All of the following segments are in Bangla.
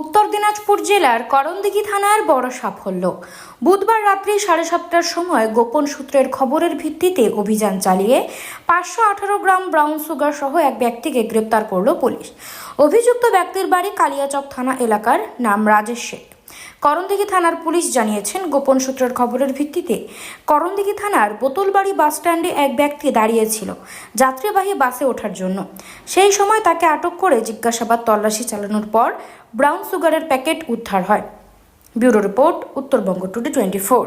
উত্তর দিনাজপুর জেলার করণদিঘি থানার বড় সাফল্য। বুধবার রাত্রি সাড়ে সাতটার সময় গোপন সূত্রের খবরের ভিত্তিতে অভিযান চালিয়ে পাঁচশো আঠারো গ্রাম ব্রাউন সুগার সহ এক ব্যক্তিকে গ্রেপ্তার করল পুলিশ। অভিযুক্ত ব্যক্তির বাড়ি কালিয়াচক থানা এলাকার নাম রাজেশ শেখ করণদিঘি থানার পুলিশ জানিয়েছেন, গোপন সূত্রের খবরের ভিত্তিতে করণদিঘি থানার বোতলবাড়ি বাসস্ট্যান্ডে এক ব্যক্তি দাঁড়িয়েছিল যাত্রীবাহী বাসে ওঠার জন্য। সেই সময় তাকে আটক করে জিজ্ঞাসাবাদ তল্লাশি চালানোর পর ব্রাউন সুগারের প্যাকেট উদ্ধার হয়। Bureau report, Uttarbanga today twenty four.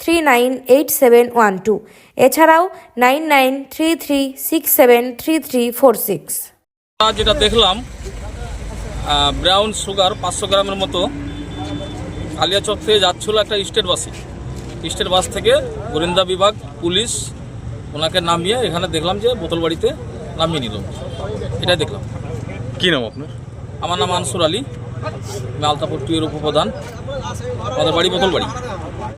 three nine eight seven one two এছাড়াও nine nine three three six seven three three four six যেটা দেখলাম ব্রাউন সুগার পাঁচশো গ্রামের মতো কালিয়াচক থেকে যাচ্ছিল একটা স্টেট বাসে স্টেট বাস থেকে গোরিন্দা বিভাগ পুলিশ ওনাকে নামিয়ে এখানে দেখলাম যে বোতলবাড়িতে নামিয়ে নিল। এটাই দেখলাম। কি নাম আপনার? আমার নাম আনসুর আলী আমি আলতাপুর টুয়ের উপপ্রধান। আমাদের বাড়ি বোতলবাড়ি